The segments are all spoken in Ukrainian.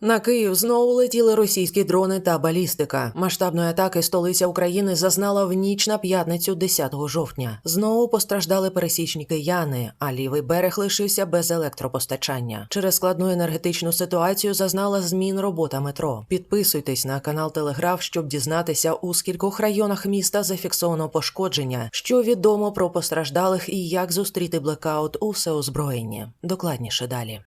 На Київ знову летіли російські дрони та балістика. Масштабної атаки столиця України зазнала в ніч на п'ятницю 10 жовтня. Знову постраждали пересічні кияни, а лівий берег лишився без електропостачання. Через складну енергетичну ситуацію зазнала змін робота метро. Підписуйтесь на канал Телеграф, щоб дізнатися у скількох районах міста зафіксовано пошкодження, що відомо про постраждалих і як зустріти блекаут у всеозброєнні. Докладніше далі.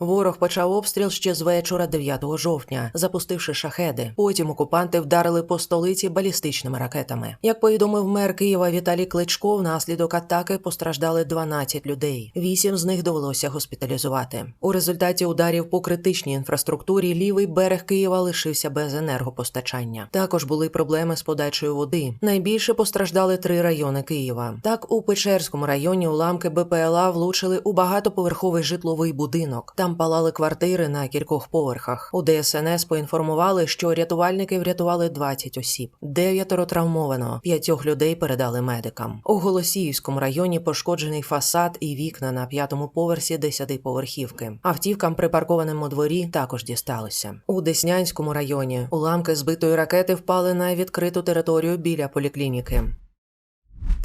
Ворог почав обстріл ще з вечора 9 жовтня, запустивши шахеди. Потім окупанти вдарили по столиці балістичними ракетами. Як повідомив мер Києва Віталій Кличко, внаслідок атаки постраждали 12 людей. Вісім з них довелося госпіталізувати. У результаті ударів по критичній інфраструктурі лівий берег Києва лишився без енергопостачання. Також були проблеми з подачею води. Найбільше постраждали три райони Києва. Так, у Печерському районі уламки БПЛА влучили у багатоповерховий житловий будинок. Там палали квартири на кількох поверхах. У ДСНС поінформували, що рятувальники врятували 20 осіб. Дев'ятеро травмовано, п'ятьох людей передали медикам. У Голосіївському районі пошкоджений фасад і вікна на п'ятому поверсі десятиповерхівки. Автівкам, припаркованим у дворі, також дісталося. У Деснянському районі уламки збитої ракети впали на відкриту територію біля поліклініки.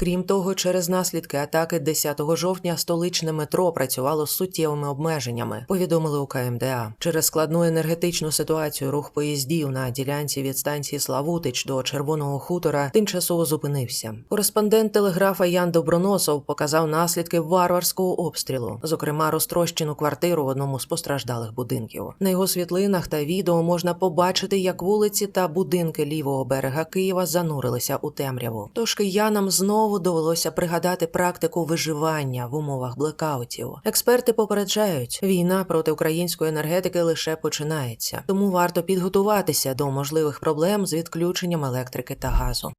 Крім того, через наслідки атаки 10 жовтня столичне метро працювало з суттєвими обмеженнями, повідомили у КМДА. Через складну енергетичну ситуацію рух поїздів на ділянці від станції Славутич до Червоного хутора тимчасово зупинився. Кореспондент телеграфа Ян Доброносов показав наслідки варварського обстрілу, зокрема розтрощену квартиру в одному з постраждалих будинків. На його світлинах та відео можна побачити, як вулиці та будинки лівого берега Києва занурилися у темряву. Тож киянам знову довелося пригадати практику виживання в умовах блекаутів. Експерти попереджають, війна проти української енергетики лише починається, тому варто підготуватися до можливих проблем з відключенням електрики та газу.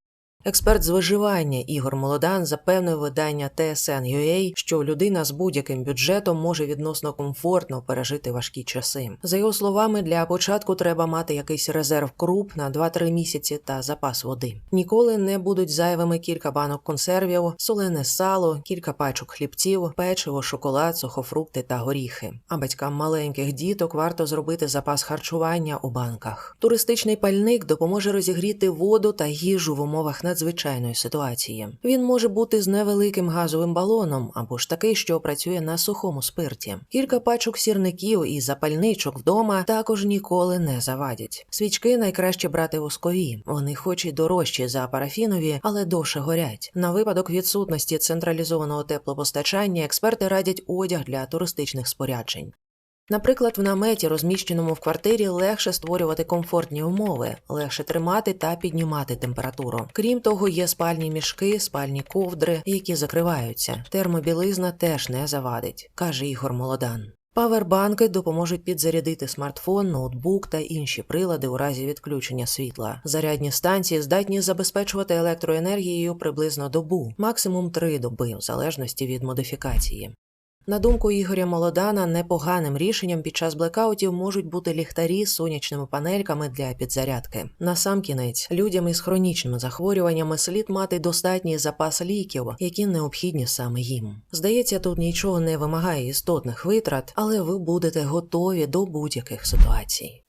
Експерт з виживання Ігор Молодан запевнив видання TSN.ua, що людина з будь-яким бюджетом може відносно комфортно пережити важкі часи. За його словами, для початку треба мати якийсь резерв круп на 2-3 місяці та запас води. Ніколи не будуть зайвими кілька банок консервів, солене сало, кілька пачок хлібців, печиво, шоколад, сухофрукти та горіхи. А батькам маленьких діток варто зробити запас харчування у банках. Туристичний пальник допоможе розігріти воду та їжу в умовах надзвичайної ситуації. Він може бути з невеликим газовим балоном або ж такий, що працює на сухому спирті. Кілька пачок сірників і запальничок вдома також ніколи не завадять. Свічки найкраще брати воскові. Вони хоч і дорожчі за парафінові, але довше горять. На випадок відсутності централізованого теплопостачання експерти радять одяг для туристичних споряджень. Наприклад, в наметі, розміщеному в квартирі, легше створювати комфортні умови, легше тримати та піднімати температуру. Крім того, є спальні мішки, спальні ковдри, які закриваються. Термобілизна теж не завадить, каже Ігор Молодан. Павербанки допоможуть підзарядити смартфон, ноутбук та інші прилади у разі відключення світла. Зарядні станції здатні забезпечувати електроенергією приблизно добу, максимум три доби, в залежності від модифікації. На думку Ігоря Молодана, непоганим рішенням під час блекаутів можуть бути ліхтарі з сонячними панельками для підзарядки. Насамкінець, людям із хронічними захворюваннями слід мати достатній запас ліків, які необхідні саме їм. Здається, тут нічого не вимагає істотних витрат, але ви будете готові до будь-яких ситуацій.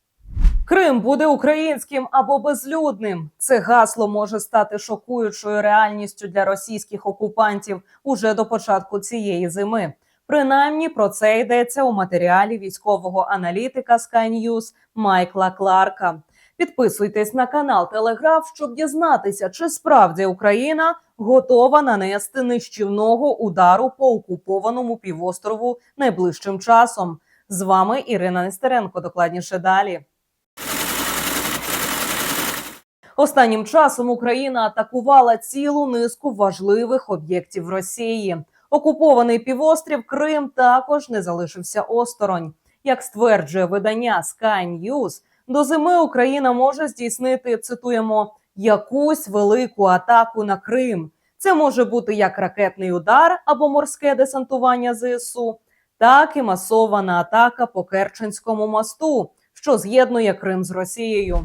Крим буде українським або безлюдним. Це гасло може стати шокуючою реальністю для російських окупантів уже до початку цієї зими. Принаймні про це йдеться у матеріалі військового аналітика Sky News Майкла Кларка. Підписуйтесь на канал Телеграф, щоб дізнатися, чи справді Україна готова нанести нищівного удару по окупованому півострову найближчим часом. З вами Ірина Нестеренко. Докладніше далі. Останнім часом Україна атакувала цілу низку важливих об'єктів Росії. Окупований півострів Крим також не залишився осторонь. Як стверджує видання Sky News, до зими Україна може здійснити цитуємо якусь велику атаку на Крим. Це може бути як ракетний удар або морське десантування ЗСУ, так і масована атака по Керченському мосту, що з'єднує Крим з Росією.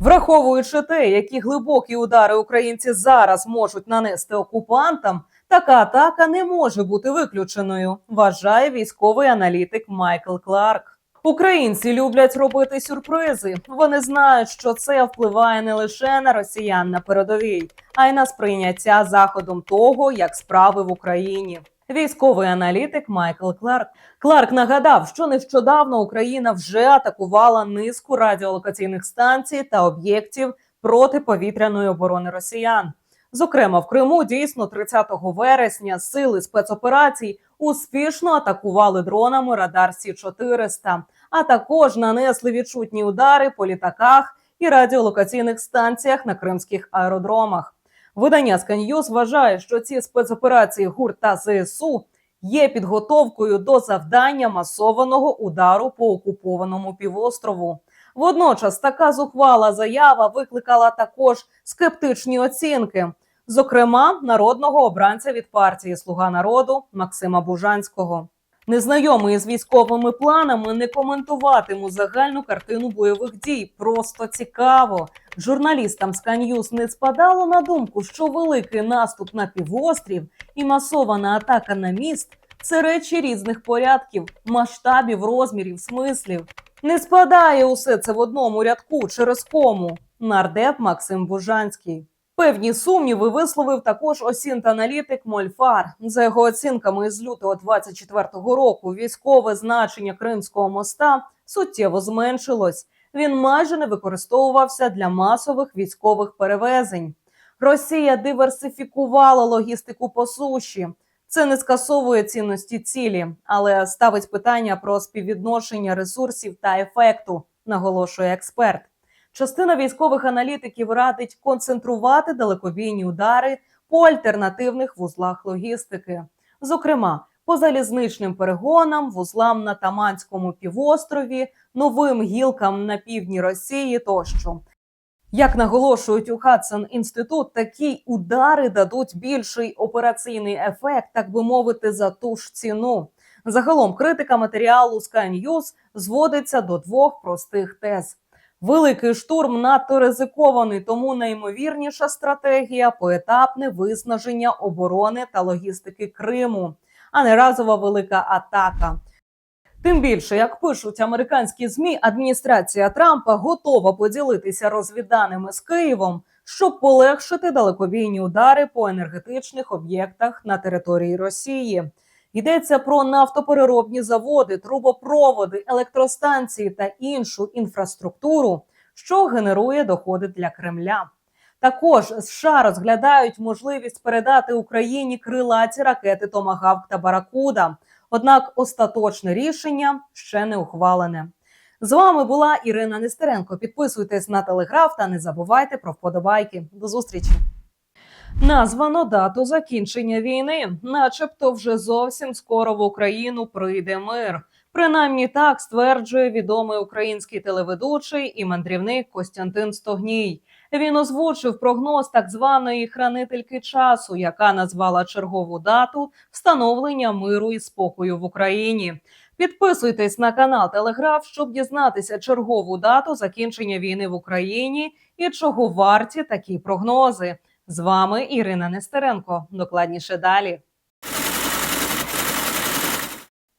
Враховуючи те, які глибокі удари українці зараз можуть нанести окупантам, Така атака не може бути виключеною, вважає військовий аналітик Майкл Кларк. Українці люблять робити сюрпризи. Вони знають, що це впливає не лише на росіян на передовій, а й на сприйняття заходом того, як справи в Україні. Військовий аналітик Майкл Кларк Кларк нагадав, що нещодавно Україна вже атакувала низку радіолокаційних станцій та об'єктів протиповітряної оборони росіян. Зокрема, в Криму дійсно 30 вересня сили спецоперацій успішно атакували дронами радар Сі 400 а також нанесли відчутні удари по літаках і радіолокаційних станціях на кримських аеродромах. Видання Сканьюз вважає, що ці спецоперації ГУР та ЗСУ є підготовкою до завдання масованого удару по окупованому півострову. Водночас така зухвала заява викликала також скептичні оцінки, зокрема народного обранця від партії Слуга народу Максима Бужанського. Незнайомий з військовими планами не коментуватиму загальну картину бойових дій. Просто цікаво. Журналістам з не спадало на думку, що великий наступ на півострів і масована атака на міст це речі різних порядків, масштабів, розмірів, смислів. Не спадає усе це в одному рядку через кому. Нардеп Максим Бужанський. Певні сумніви висловив також осінт-аналітик Мольфар. За його оцінками, з лютого 24-го року військове значення Кримського моста суттєво зменшилось. Він майже не використовувався для масових військових перевезень. Росія диверсифікувала логістику по суші. Це не скасовує цінності цілі, але ставить питання про співвідношення ресурсів та ефекту, наголошує експерт. Частина військових аналітиків радить концентрувати далекобійні удари по альтернативних вузлах логістики, зокрема по залізничним перегонам, вузлам на Таманському півострові, новим гілкам на півдні Росії тощо. Як наголошують у Хадсон інститут, такі удари дадуть більший операційний ефект, так би мовити, за ту ж ціну. Загалом критика матеріалу Sky News зводиться до двох простих тез. Великий штурм надто ризикований, тому найімовірніша стратегія поетапне виснаження оборони та логістики Криму, а не разова велика атака. Тим більше, як пишуть американські змі, адміністрація Трампа готова поділитися розвідданими з Києвом, щоб полегшити далекобійні удари по енергетичних об'єктах на території Росії. Йдеться про нафтопереробні заводи, трубопроводи, електростанції та іншу інфраструктуру, що генерує доходи для Кремля. Також США розглядають можливість передати Україні крилаті ракети Томагавк та Баракуда. Однак остаточне рішення ще не ухвалене. З вами була Ірина Нестеренко. Підписуйтесь на телеграф та не забувайте про вподобайки. До зустрічі. Названо дату закінчення війни, начебто, вже зовсім скоро в Україну прийде мир. Принаймні так стверджує відомий український телеведучий і мандрівник Костянтин Стогній. Він озвучив прогноз так званої хранительки часу, яка назвала чергову дату встановлення миру і спокою в Україні. Підписуйтесь на канал Телеграф, щоб дізнатися чергову дату закінчення війни в Україні і чого варті такі прогнози. З вами Ірина Нестеренко. Докладніше далі.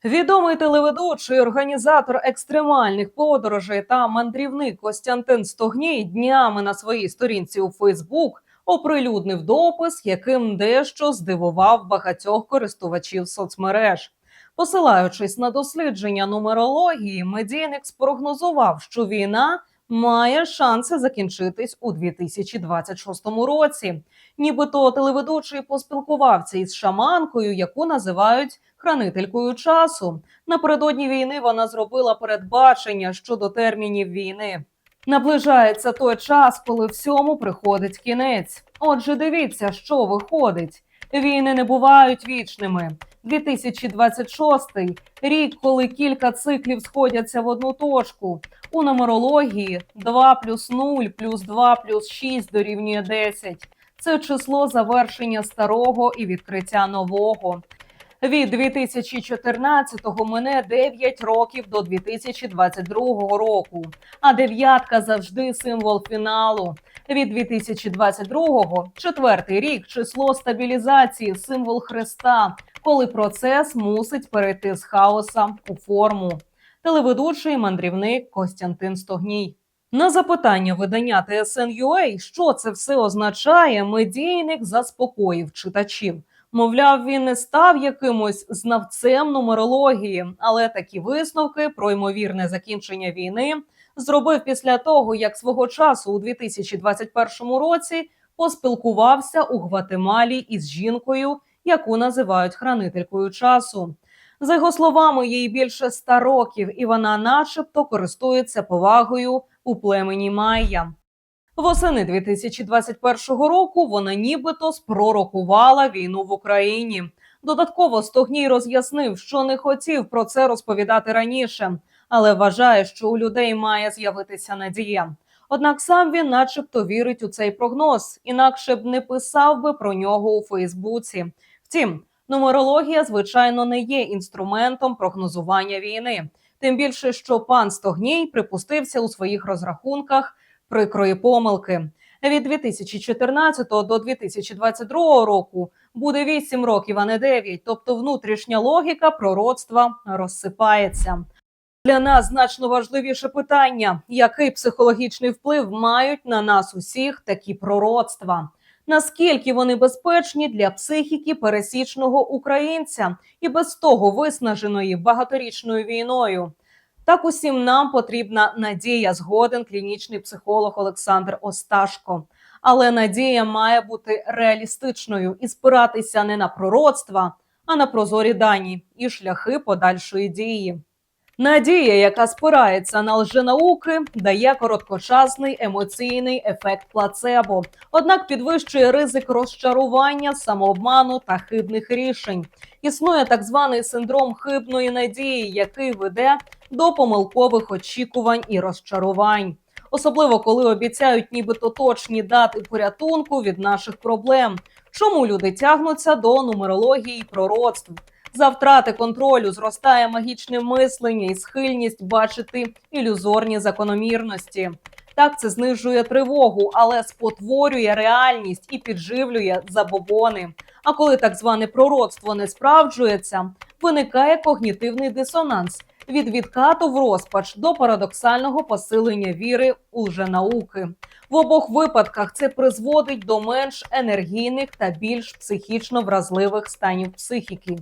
Відомий телеведучий, організатор екстремальних подорожей та мандрівник Костянтин Стогній днями на своїй сторінці у Фейсбук оприлюднив допис, яким дещо здивував багатьох користувачів соцмереж. Посилаючись на дослідження нумерології, медійник спрогнозував, що війна має шанси закінчитись у 2026 році. Нібито телеведучий поспілкувався із шаманкою, яку називають хранителькою часу. Напередодні війни вона зробила передбачення щодо термінів війни. Наближається той час, коли всьому приходить кінець. Отже, дивіться, що виходить. Війни не бувають вічними. 2026 – рік, коли кілька циклів сходяться в одну точку. У нумерології 2 плюс 0 плюс 2 плюс 6 дорівнює 10. Це число завершення старого і відкриття нового. Від 2014-го мине 9 років до 2022 року. А дев'ятка завжди символ фіналу. Від 2022-го четвертий рік число стабілізації, символ Христа, коли процес мусить перейти з хаоса у форму. Телеведучий мандрівник Костянтин Стогній. На запитання видання TSN.ua, що це все означає, медійник заспокоїв читачів. Мовляв, він не став якимось знавцем нумерології, але такі висновки про ймовірне закінчення війни зробив після того, як свого часу у 2021 році поспілкувався у Гватемалі із жінкою, яку називають хранителькою часу. За його словами, їй більше ста років, і вона, начебто, користується повагою у племені Майя. Восени 2021 року вона нібито спророкувала війну в Україні. Додатково Стогній роз'яснив, що не хотів про це розповідати раніше, але вважає, що у людей має з'явитися надія. Однак сам він, начебто, вірить у цей прогноз, інакше б не писав би про нього у Фейсбуці. Втім, нумерологія, звичайно, не є інструментом прогнозування війни. Тим більше, що пан Стогній припустився у своїх розрахунках прикрої помилки. Від 2014 до 2022 року буде 8 років, а не 9, тобто внутрішня логіка пророцтва розсипається. Для нас значно важливіше питання: який психологічний вплив мають на нас усіх такі пророцтва? Наскільки вони безпечні для психіки пересічного українця і без того виснаженої багаторічною війною? Так усім нам потрібна надія, згоден клінічний психолог Олександр Осташко. Але надія має бути реалістичною і спиратися не на пророцтва, а на прозорі дані і шляхи подальшої дії. Надія, яка спирається на лженауки, дає короткочасний емоційний ефект плацебо, однак підвищує ризик розчарування, самообману та хибних рішень. Існує так званий синдром хибної надії, який веде до помилкових очікувань і розчарувань, особливо коли обіцяють нібито точні дати порятунку від наших проблем. Чому люди тягнуться до нумерології і пророцтв? За втрати контролю зростає магічне мислення і схильність бачити ілюзорні закономірності. Так це знижує тривогу, але спотворює реальність і підживлює забобони. А коли так зване пророцтво не справджується, виникає когнітивний дисонанс від відкату в розпач до парадоксального посилення віри у лженауки. В обох випадках це призводить до менш енергійних та більш психічно вразливих станів психіки.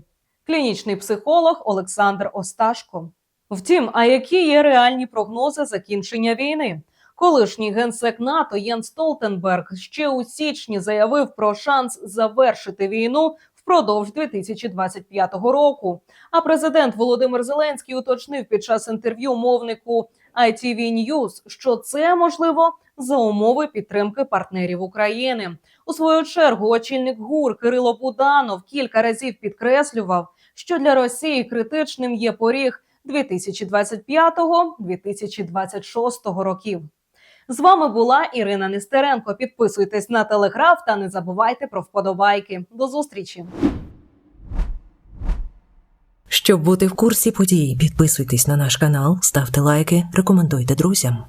Клінічний психолог Олександр Осташко. Втім, а які є реальні прогнози закінчення війни? Колишній генсек НАТО Єн Столтенберг ще у січні заявив про шанс завершити війну впродовж 2025 року. А президент Володимир Зеленський уточнив під час інтерв'ю мовнику ITV News, що це можливо за умови підтримки партнерів України. У свою чергу очільник ГУР Кирило Буданов кілька разів підкреслював, що для Росії критичним є поріг 2025-2026 років. З вами була Ірина Нестеренко. Підписуйтесь на телеграф та не забувайте про вподобайки. До зустрічі. Щоб бути в курсі подій, підписуйтесь на наш канал, ставте лайки, рекомендуйте друзям.